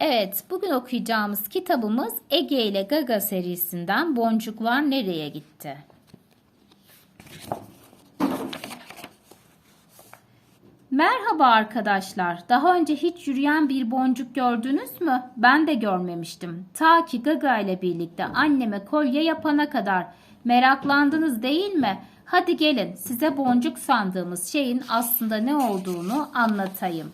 Evet, bugün okuyacağımız kitabımız Ege ile Gaga serisinden Boncuklar Nereye Gitti? Merhaba arkadaşlar. Daha önce hiç yürüyen bir boncuk gördünüz mü? Ben de görmemiştim. Ta ki Gaga ile birlikte anneme kolye yapana kadar. Meraklandınız değil mi? Hadi gelin size boncuk sandığımız şeyin aslında ne olduğunu anlatayım.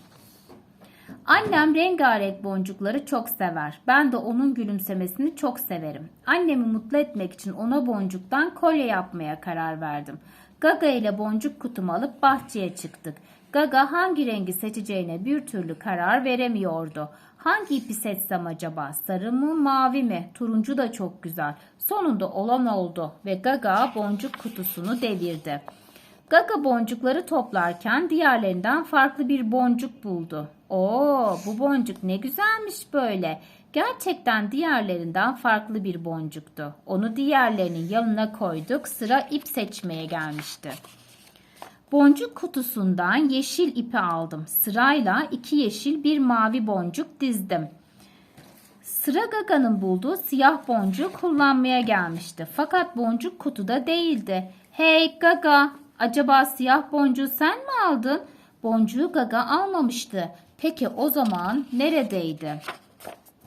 Annem rengarenk boncukları çok sever. Ben de onun gülümsemesini çok severim. Annemi mutlu etmek için ona boncuktan kolye yapmaya karar verdim. Gaga ile boncuk kutumu alıp bahçeye çıktık. Gaga hangi rengi seçeceğine bir türlü karar veremiyordu. Hangi ipi seçsem acaba? Sarı mı, mavi mi? Turuncu da çok güzel. Sonunda olan oldu ve Gaga boncuk kutusunu devirdi. Gaga boncukları toplarken diğerlerinden farklı bir boncuk buldu. Oo, bu boncuk ne güzelmiş böyle. Gerçekten diğerlerinden farklı bir boncuktu. Onu diğerlerinin yanına koyduk. Sıra ip seçmeye gelmişti. Boncuk kutusundan yeşil ipi aldım. Sırayla iki yeşil bir mavi boncuk dizdim. Sıra Gaga'nın bulduğu siyah boncuğu kullanmaya gelmişti. Fakat boncuk kutuda değildi. Hey Gaga, acaba siyah boncuğu sen mi aldın? Boncuğu Gaga almamıştı. Peki o zaman neredeydi?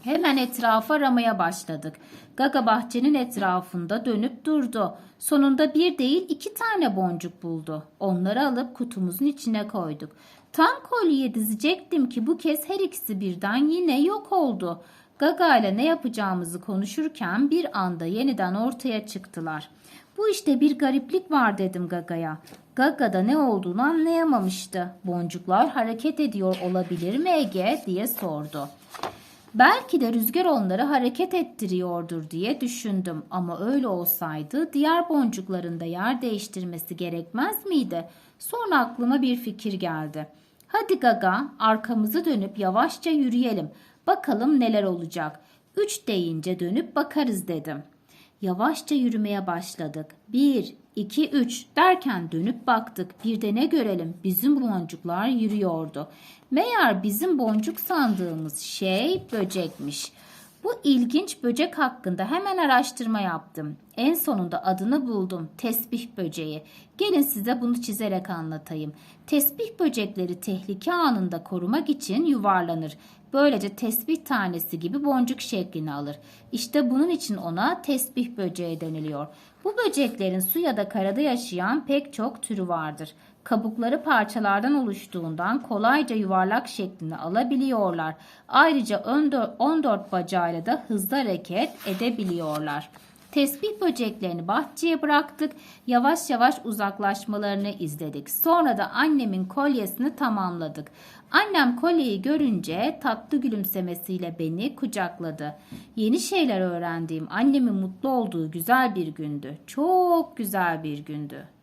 Hemen etrafı aramaya başladık. Gaga bahçenin etrafında dönüp durdu. Sonunda bir değil iki tane boncuk buldu. Onları alıp kutumuzun içine koyduk. Tam kolye dizecektim ki bu kez her ikisi birden yine yok oldu. Gaga ile ne yapacağımızı konuşurken bir anda yeniden ortaya çıktılar. Bu işte bir gariplik var dedim Gaga'ya. Gaga da ne olduğunu anlayamamıştı. Boncuklar hareket ediyor olabilir mi Ege diye sordu. Belki de rüzgar onları hareket ettiriyordur diye düşündüm ama öyle olsaydı diğer boncukların da yer değiştirmesi gerekmez miydi? Sonra aklıma bir fikir geldi. Hadi Gaga arkamızı dönüp yavaşça yürüyelim. Bakalım neler olacak. Üç deyince dönüp bakarız dedim. Yavaşça yürümeye başladık. Bir, iki, üç derken dönüp baktık. Bir de ne görelim? Bizim boncuklar yürüyordu. Meğer bizim boncuk sandığımız şey böcekmiş. Bu ilginç böcek hakkında hemen araştırma yaptım. En sonunda adını buldum. Tesbih böceği. Gelin size bunu çizerek anlatayım. Tesbih böcekleri tehlike anında korumak için yuvarlanır. Böylece tesbih tanesi gibi boncuk şeklini alır. İşte bunun için ona tesbih böceği deniliyor. Bu böceklerin su ya da karada yaşayan pek çok türü vardır. Kabukları parçalardan oluştuğundan kolayca yuvarlak şeklini alabiliyorlar. Ayrıca 14 bacağıyla da hızlı hareket edebiliyorlar. Tesbih böceklerini bahçeye bıraktık. Yavaş yavaş uzaklaşmalarını izledik. Sonra da annemin kolyesini tamamladık. Annem kolyeyi görünce tatlı gülümsemesiyle beni kucakladı. Yeni şeyler öğrendiğim annemin mutlu olduğu güzel bir gündü. Çok güzel bir gündü.